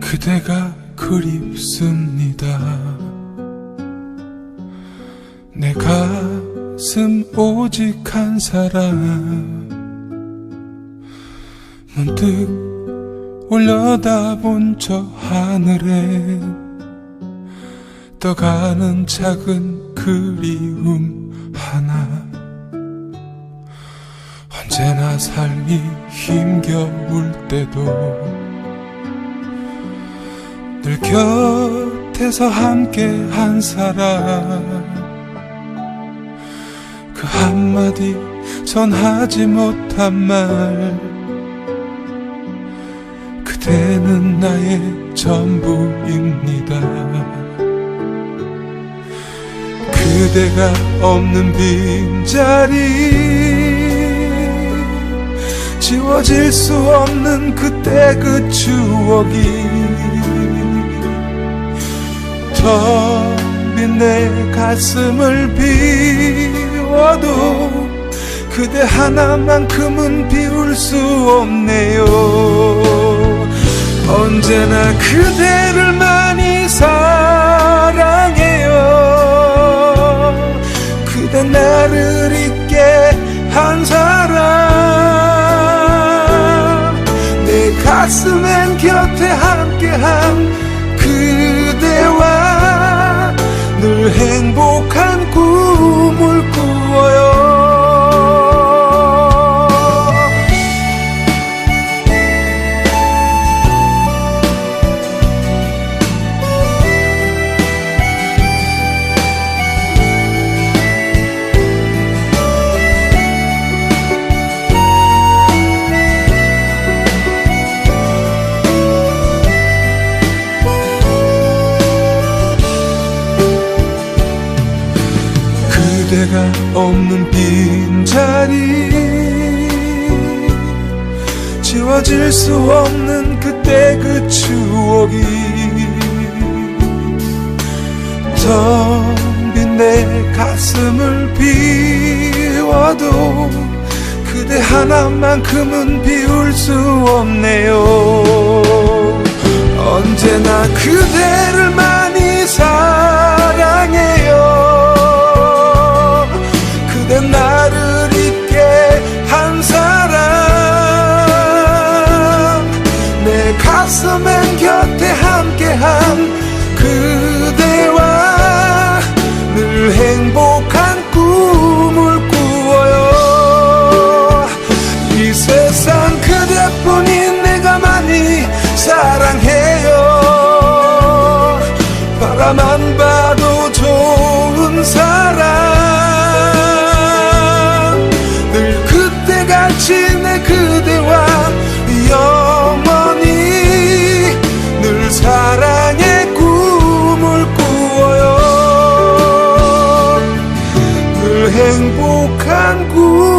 그대가 그립습니다. 내 가슴 오직 한 사람 문득 올려다본 저 하늘에 떠가는 작은 그리움 하나. 언제나 살기 힘겨울 때도 늘 곁에서 함께 한 사람. 그 한마디 전하지 못한 말 그대는 나의 전부입니다. 그대가 없는 빈자리 지워질 수 없는 그때 그 추억이 텅빈 내 가슴을 비워도 그대 하나만큼은 비울 수 없네요 그대를 많이 사랑해요. 그대 나를 잊게 한 사람. 내 가슴엔 곁에 함께한 그대와 늘 행복한 꿈 빈자리 지워질 수 없는 그때 그 추억이 텅 빈 내 가슴을 비워도 그대 하나만큼은 비울 수 없네요. 언제나 그대를 많 나만 봐도 좋은 사람. 늘 그때같이 내 그대와 영원히 늘 사랑의 꿈을 꾸어요. 늘 행복한 꿈.